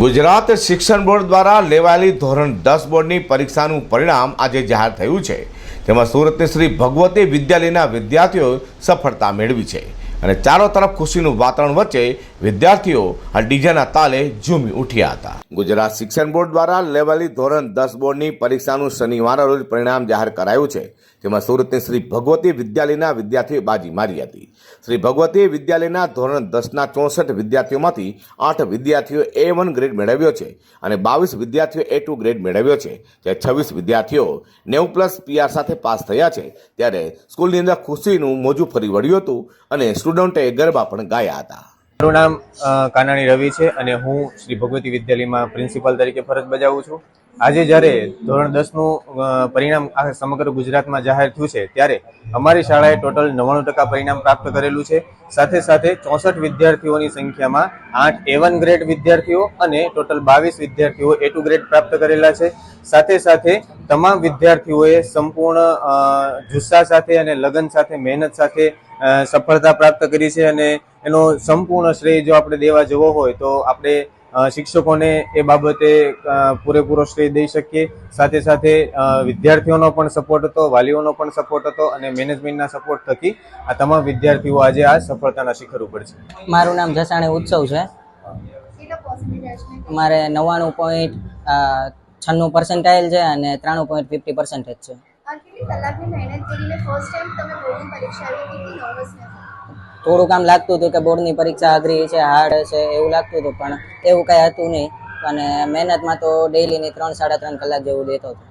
ગુજરાત શિક્ષણ બોર્ડ દ્વારા લેવાયેલી ધોરણ દસ બોર્ડની પરીક્ષાનું પરિણામ આજે જાહેર થયું છે. તેમાં સુરતની શ્રી ભગવતી વિદ્યાલયના વિદ્યાર્થીઓ સફળતા મેળવી છે. અને ચારો તરફ ખુશીનું વાતાવરણ વચ્ચે વિદ્યાર્થીઓ આ ડીજેના તાલે ઝૂમી ઉઠ્યા હતા. ગુજરાત શિક્ષણ બોર્ડ દ્વારા લેવાયેલી ધોરણ દસ બોર્ડની પરીક્ષાનું શનિવારના રોજ પરિણામ જાહેર કરાયું છે. જેમાં સુરતની શ્રી ભગવતી વિદ્યાલયના વિદ્યાર્થીઓ બાજી મારી હતી. શ્રી ભગવતી વિદ્યાલયના ધોરણ દસના ચોસઠ વિદ્યાર્થીઓમાંથી આઠ વિદ્યાર્થીઓ એ વન ગ્રેડ મેળવ્યો છે અને બાવીસ વિદ્યાર્થીઓ એ ટુ ગ્રેડ મેળવ્યો છે. જ્યારે છવ્વીસ વિદ્યાર્થીઓ નેવું પ્લસ પીઆર સાથે પાસ થયા છે, ત્યારે સ્કૂલની અંદર ખુશીનું મોજું ફરી વળ્યું હતું અને સ્ટુડન્ટે ગરબા પણ ગાયા હતા. મારું નામ કાનાણી રવિ છે અને હું શ્રી ભગવતી વિદ્યાલયમાં પ્રિન્સિપાલ તરીકે ફરજ બજાવું છું. આજે જ્યારે ધોરણ દસનું પરિણામ આ સમગ્ર ગુજરાતમાં જાહેર થયું છે, ત્યારે અમારી શાળાએ ટોટલ નવ્વાણું ટકા પરિણામ પ્રાપ્ત કરેલું છે. સાથે સાથે ચોસઠ વિદ્યાર્થીઓની સંખ્યામાં આઠ એ વન ગ્રેડ વિદ્યાર્થીઓ અને ટોટલ બાવીસ વિદ્યાર્થીઓ એ ટુ ગ્રેડ પ્રાપ્ત કરેલા છે. સાથે સાથે તમામ વિદ્યાર્થીઓએ સંપૂર્ણ જુસ્સા સાથે અને લગન સાથે મહેનત સાથે સફળતા પ્રાપ્ત કરી છે અને એનો સંપૂર્ણ શ્રેય જો આપણે દેવા જવો હોય તો આપણે શિક્ષકોને એ બાબતે પૂરેપૂરો શ્રેય દઈ શકીએ. સાથે સાથે વિદ્યાર્થીઓનો પણ સપોર્ટ હતો વાલીઓનો પણ સપોર્ટ હતો અને મેનેજમેન્ટના સપોર્ટ થકી આ તમામ વિદ્યાર્થીઓ આજે આ સફળતાના શિખર ઉપર છે. મારું નામ જસાણી ઉત્સવ છે. મારે નવ્વાણું પોઈન્ટ છન્નું પર્સન્ટાઇલ છે અને ત્રાણું પોઈન્ટ ફિફ્ટી પર્સન્ટેજ છે. થોડુંક આમ લાગતું હતું કે બોર્ડની પરીક્ષા અઘરી છે હાર્ડ છે એવું લાગતું હતું પણ એવું કાંઈ હતું નહીં. અને મહેનતમાં તો ડેઈલીની ત્રણ સાડા ત્રણ કલાક જેવું દેતો હતો?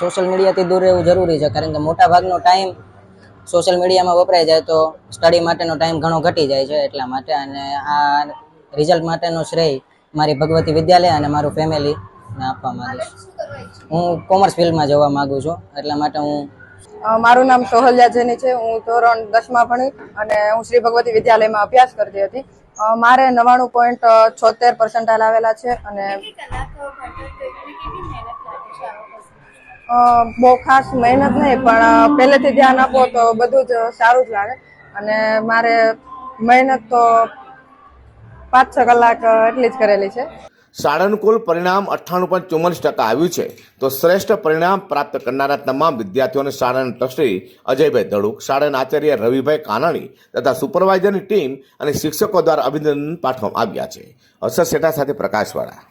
સોશિયલ મીડિયાથી દૂર રહેવું જરૂરી છે કારણ કે મોટા ભાગનો ટાઈમ સોશિયલ મીડિયામાં વપરાય જાય તો સ્ટડી માટેનો ટાઈમ ઘણો ઘટી જાય છે એટલા માટે. અને આ રિઝલ્ટ માટેનો શ્રેય મારી ભગવતી વિદ્યાલય અને મારું ફેમિલીને આપવા માંગીશ હું કોમર્સ ફિલ્ડમાં જવા માગું છું એટલા માટે હું મારું નામ સોહલ્યા જેની છે. હું ધોરણ દસમાં ભણી અને હું શ્રી ભગવતી વિદ્યાલયમાં અભ્યાસ કરતી હતી. મારે નવાણું પોઈન્ટ છોતેર પર્સન્ટાઇલ આવેલા છે અને બહુ ખાસ મહેનત નહીં પણ પહેલેથી ધ્યાન આપો તો બધું જ સારું જ લાગે. અને મારે મહેનત તો પાંચ છ કલાક એટલી જ કરેલી છે. શાળાનું પરિણામ અઠ્ઠાણું પોઈન્ટ ચુમ્માલીસ ટકા આવ્યું છે. તો શ્રેષ્ઠ પરિણામ પ્રાપ્ત કરનારા તમામ વિદ્યાર્થીઓને શાળાના ટ્રસ્ટી અજયભાઈ ધડુક શાળાના આચાર્ય રવિભાઈ કાનાણી તથા સુપરવાઇઝરની ટીમ અને શિક્ષકો દ્વારા અભિનંદન પાઠવવામાં આવ્યા છે. અસર શેઠા સાથે પ્રકાશવાળા.